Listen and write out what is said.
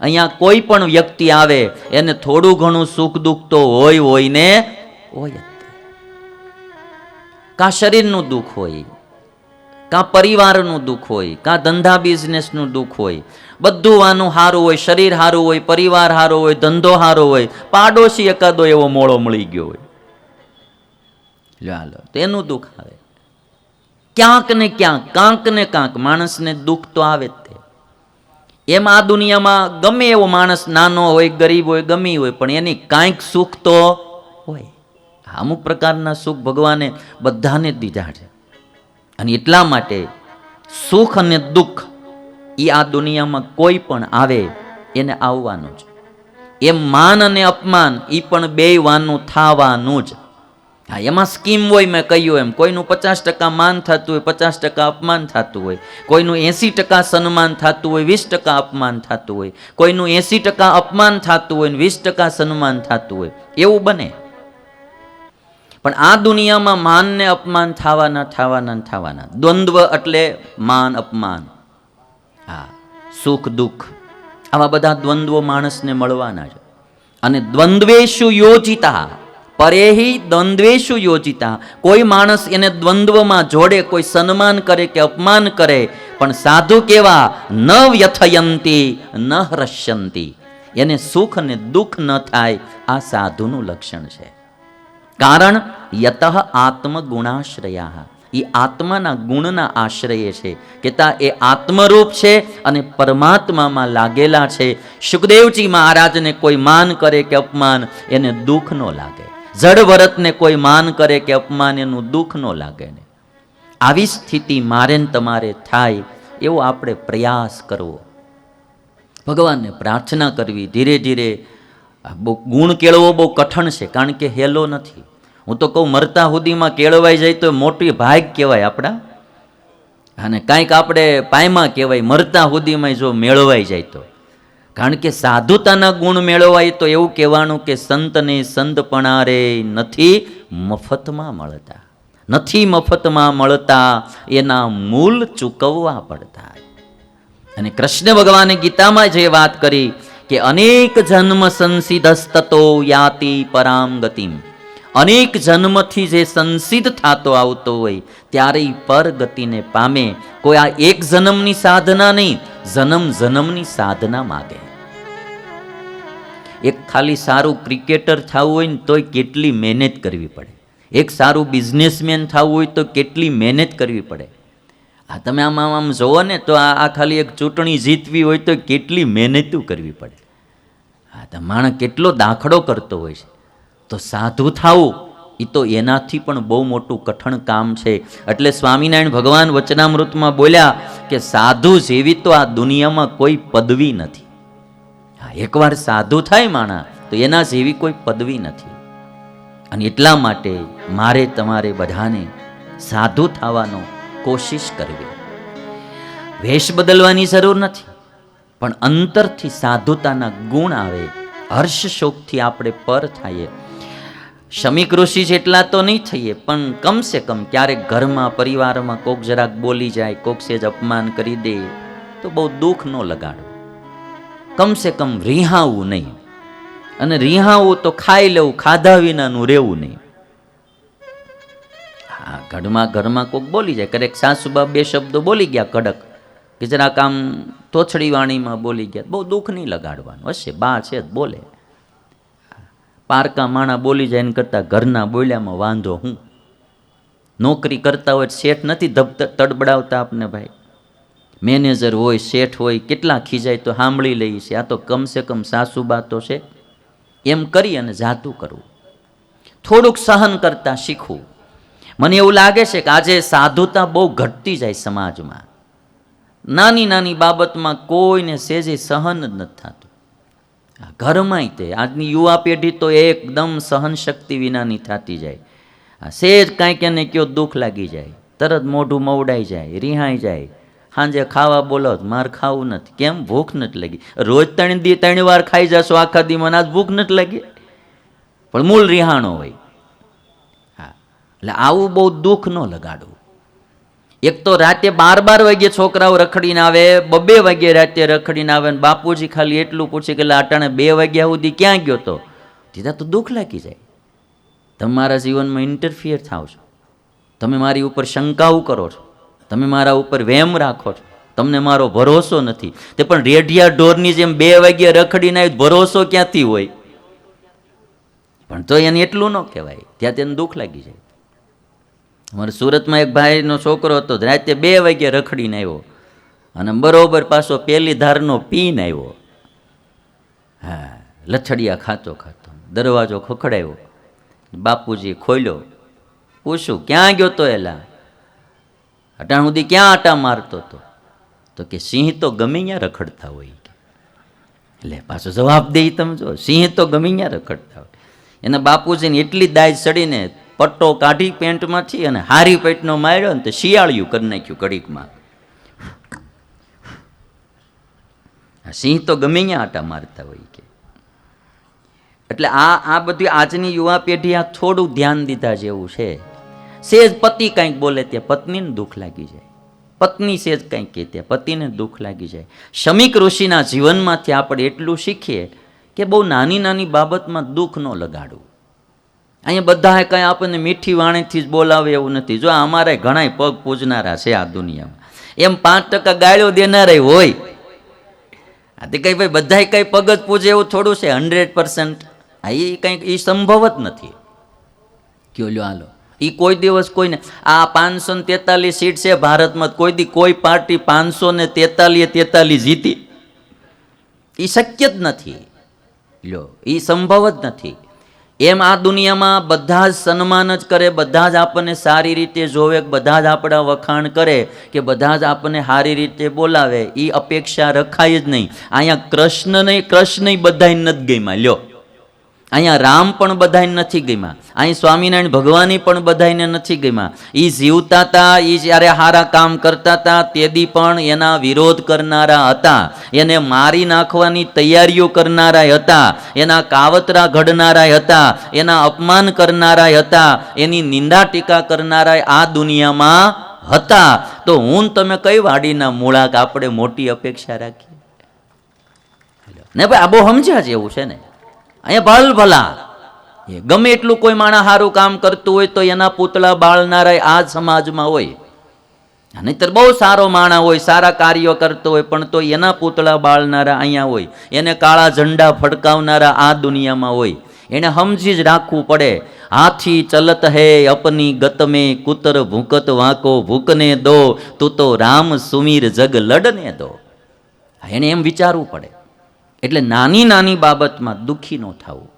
અહીંયા કોઈ પણ વ્યક્તિ આવે, એને થોડું ઘણું સુખ દુઃખ તો હોય હોય ને, હોય. કાં શરીરનું દુઃખ હોય, કાં પરિવારનું દુઃખ હોય, કાં ધંધા બિઝનેસનું દુઃખ હોય, બધું આનું સારું હોય, શરીર સારું હોય, પરિવાર સારો હોય, ધંધો સારો હોય, પાડોશી એકાદો એવો મોળો મળી ગયો હોય ચાલો તેનું દુઃખ આવે ક્યાંક ને ક્યાંક, કાંક ને કાંક માણસને દુઃખ તો આવે જ એમ આ દુનિયામાં ગમે એવો માણસ નાનો હોય, ગરીબ હોય, ગમી હોય, પણ એની કાંઈક સુખ તો હોય. અમુક પ્રકારના સુખ ભગવાને બધાને દીધા છે. અને એટલા માટે સુખ અને દુઃખ એ આ દુનિયામાં કોઈ પણ આવે, એને આવવાનું જ. એમ માન અને અપમાન એ પણ બે વાનું થવાનું જ. હા, એમાં સ્કીમ હોય મેં કહ્યું એમ. કોઈનું પચાસ ટકા માન થતું હોય, પચાસ ટકા અપમાન થતું હોય. કોઈનું એંસી ટકા સન્માન થતું હોય, વીસ ટકા અપમાન થતું હોય. કોઈનું એંસી ટકા અપમાન થતું હોય વીસ ટકા સન્માન થતું હોય. એવું બને. પણ આ દુનિયામાં માનને અપમાન થવાના થવાના થવાના. દ્વંદ્વ એટલે માન અપમાન. હા, સુખ, દુઃખ. આવા બધા દ્વંદ્વો માણસને મળવાના છે. અને દ્વંદ્વેશુ યોજિતા. પરેહી દ્વંદ્વેશુ યોજિતા. કોઈ માણસ એને દ્વંદ્વમાં જોડે, કોઈ સન્માન કરે કે અપમાન કરે, પણ સાધુ કેવા, ન વ્યથયંતી, ન હૃષ્યંતી એને સુખ અને દુઃખ ન થાય, આ સાધુનું લક્ષણ છે. કારણ યત આત્મગુણાશ્રયા એ આત્માના ગુણના આશ્રયે છે કે તા એ આત્મરૂપ છે અને પરમાત્મામાં લાગેલા છે. સુખદેવજી મહારાજને કોઈ માન કરે કે અપમાન, એને દુઃખ ન લાગે. જડ ભરતને કોઈ માન કરે કે અપમાન એનું દુઃખ ન લાગે ને. આવી સ્થિતિ મારે ને તમારે થાય એવો આપણે પ્રયાસ કરવો. ભગવાનને પ્રાર્થના કરવી. ધીરે ધીરે બહુ ગુણ કેળવો બહુ કઠણ છે, કારણ કે હેલો નથી. હું તો કહું, મરતા સુધીમાં કેળવાઈ જાય તો મોટી ભાગ કહેવાય આપણા. અને કાંઈક આપણે પાયમાં કહેવાય, મરતા સુધીમાં જો મેળવાઈ જાય તો. કારણ કે સાધુતાના ગુણ મેળવાય તો એવું કહેવાનું કે સંતને સંતપણા રે નથી મફતમાં મળતા. નથી મફતમાં મળતા, એના મૂલ ચૂકવવા પડતા. અને કૃષ્ણ ભગવાને ગીતામાં જે વાત કરી કે અનેક જન્મ સંસિદ્ધસ્તતો યાતિ પરામ ગતિમ. અનેક જન્મથી જે સંસિદ્ધ થતો આવતો હોય ત્યારે પરગતિને પર ગતિને પામે. કોઈ આ એક જન્મની સાધના નહીં, જન્મ જન્મની સાધના માગે. એક ખાલી સારું ક્રિકેટર થવું હોય ને તોય કેટલી મહેનત કરવી પડે. એક સારું બિઝનેસમેન થવું હોય તો કેટલી મહેનત કરવી પડે. આ તમે આમ આમ આમ જોવો ને તો આ ખાલી એક ચૂંટણી જીતવી હોય તો કેટલી મહેનતું કરવી પડે. આ તો માણસ કેટલો દાખલો કરતો હોય છે. તો સાધુ થવું એ તો એનાથી પણ બહુ મોટું કઠણ કામ છે. એટલે સ્વામિનારાયણ ભગવાન વચનામૃતમાં બોલ્યા કે સાધુ જેવી તો આ દુનિયામાં કોઈ પદવી નથી. એકવાર સાધુ થાય માણા, તો એના જેવી કોઈ પદવી નથી. અને એટલા માટે મારે તમારે બધાને સાધુ થવાનો કોશિશ કરવી. વેશ બદલવાની જરૂર નથી, પણ અંતરથી સાધુતાના ગુણ આવે, હર્ષ શોકથી આપણે પર થઈએ. શમિક ઋષિ જેટલા તો નહીં થઈએ, પણ કમસે કમ ક્યારેક ઘરમાં, પરિવારમાં કોક જરાક બોલી જાય, કોક સેજ અપમાન કરી દે, તો બહુ દુઃખ ન લગાડો. કમસે કમ રિહાવું નહીં. અને રિહાવું તો ખાઈ લેવું, ખાધા વિનાનું રહેવું નહીં. હા, ઘરમાં ઘરમાં કોક બોલી જાય. કરેક સાસુબા બે શબ્દો બોલી ગયા કડક, કે જરાક આમ તોછડી વાણીમાં બોલી ગયા. બહુ દુઃખ નહીં લગાડવાનું. હશે, બા છે બોલે. પારકા માણા બોલી જાય એને કરતાં ઘરના બોલ્યામાં વાંધો હું. નોકરી કરતા હોય શેઠ નથી ધબ તડબડાવતા આપને ભાઈ. મેનેજર હોય, શેઠ હોય, કેટલા ખીજાય તો સાંભળી લઈએ છે. આ તો કમસે કમ સાસુબા તો છે. એમ કરી અને જાતું કરવું થોડુંક સહન કરતા શીખવું. મને એવું લાગે છે કે આજે સાધુતા બહુ ઘટતી જાય સમાજમાં. નાની નાની બાબતમાં કોઈને સેજે સહન જ નથી થતું. ઘરમાંય તે. આજની યુવા પેઢી તો એકદમ સહન શક્તિ વિનાની થતી જાય. આ સેજ કાંઈક એને કયો દુઃખ લાગી જાય. તરત મોઢું મવડાઈ જાય, રિહાઈ જાય. સાંજે ખાવા બોલો મારે ખાવું નથી. કેમ? ભૂખ નથી લાગી. રોજ ત્રણ દી ત્રણ વાર ખાઈ જશો આખા દીમાં આજ ભૂખ નથી લાગી. પણ મૂળ રિહાણો હોય. હા. એટલે આવું બહુ દુઃખ ન લગાડવું. એક તો રાતે બાર બાર વાગ્યે છોકરાઓ રખડીને આવે બબે વાગ્યે રાતે રખડીને આવે ને બાપુજી ખાલી એટલું પૂછે કે અટાણે બે વાગ્યા સુધી ક્યાં ગયો તો? દીધા તો દુઃખ લાગી જાય. તમારા જીવનમાં ઇન્ટરફિયર થાવ છો. તમે મારી ઉપર શંકાઓ કરો છો. તમે મારા ઉપર વેમ રાખો છો. તમને મારો ભરોસો નથી. તે પણ રેઢિયા ઢોરની જેમ બે વાગ્યે રખડીને આવી ભરોસો ક્યાંથી હોય? પણ તો એને એટલું ન કહેવાય. ત્યાં તેને દુઃખ લાગી જાય. અમારે સુરતમાં એક ભાઈનો છોકરો હતો, રાતે બે વાગ્યે રખડીને આવ્યો. અને બરોબર પાછો પેલી ધારનો પીને આવ્યો. હા, લથડિયા ખાતો ખાતો. દરવાજો ખખડાયો. બાપુજી ખોલ્યો. પૂછું ક્યાં ગયો તો એલા? અટાણ સુધી ક્યાં આટા મારતો હતો? તો કે, સિંહ તો ગમે ત્યાં રખડતા હોય એટલે પાછો જવાબ દે તમે જો સિંહ તો ગમે ત્યાં રખડતા હોય. એના બાપુજીને એટલી દાજ ચડીને પટ્ટો કાઢી પેન્ટમાંથી અને હારી પેટનો માર્યો ને તો શિયાળિયું કરી નાખ્યું કડીકમાં. સિંહ તો ગમે ત્યાં આટા મારતા હોય કે. એટલે આ આ બધી આજની યુવા પેઢી આ થોડું ધ્યાન દીધા જેવું છે. સેજ પતિ કંઈક બોલે ત્યાં પત્નીને દુઃખ લાગી જાય. પત્ની સેજ કંઈક કહે ત્યાં પતિને દુઃખ લાગી જાય. શમિક ઋષિના જીવનમાંથી આપણે એટલું શીખીએ કે બહુ નાની નાની બાબતમાં દુઃખ ન લગાડવું. અહીંયા બધાએ કંઈ આપણને મીઠી વાણીથી જ બોલાવે એવું નથી. જો અમારે ઘણાય પગ પૂજનારા છે આ દુનિયામાં. એમ પાંચ ટકા ગાળ્યો દેનારા હોય. આ તે કંઈ ભાઈ બધાય કંઈ પગ જ પૂજે એવું થોડું છે? હંડ્રેડ પર્સન્ટ આ એ કંઈક એ સંભવ જ નથી. કયો લ્યો, હાલો. એ કોઈ દિવસ કોઈને આ પાંચસો ને તેતાલીસ સીટ છે ભારતમાં, કોઈ દી કોઈ પાર્ટી પાંચસો ને તેતાલીસ તેતાલીસ જીતી. એ શક્ય જ નથી. લ્યો એ સંભવ જ નથી. એમ આ દુનિયામાં બધા જ સન્માન જ કરે, બધા જ આપણને સારી રીતે જોવે, બધા જ આપણા વખાણ કરે, કે બધા જ આપણને સારી રીતે બોલાવે એ અપેક્ષા રખાય જ નહીં. અહીંયા કૃષ્ણ નહીં કૃષ્ણ બધા નથી ગઈમાં લ્યો. અહીંયા રામ પણ બધાને નથી ગમ્યા. અહીં સ્વામિનારાયણ ભગવાનની પણ બધાને નથી ગમ્યા. એ જીવતા હતા એ જ્યારે સારા કામ કરતા હતા તેદી પણ એના વિરોધ કરનારા હતા. એને મારી નાખવાની તૈયારીઓ કરનારા હતા. એના કાવતરા ઘડનારા હતા. એના અપમાન કરનારા હતા. એની નિંદા ટીકા કરનારા આ દુનિયામાં હતા. તો હું તમે કઈ વાડીના મૂળાક આપણે મોટી અપેક્ષા રાખીએ? ને ભાઈ, આ બહુ સમજ્યા જેવું છે ને? અહીંયા ભલ ભલા. એ ગમે એટલું કોઈ માણસ સારું કામ કરતું હોય તો એના પૂતળા બાળનારા આ સમાજમાં હોય. નહીતર બહુ સારો માણસ હોય, સારા કાર્યો કરતો હોય, પણ તો એના પૂતળા બાળનારા અહીંયા હોય. એને કાળા ઝંડા ફડકાવનારા આ દુનિયામાં હોય. એને સમજી જ રાખવું પડે. હાથી ચલત હે અપની ગત મેં, કુતર ભૂકત વાંકો ભૂકને દો, તું તો રામ સુમીર જગ લડને દો. એને એમ વિચારવું પડે. એટલે નાની નાની બાબતમાં દુઃખી ન થવું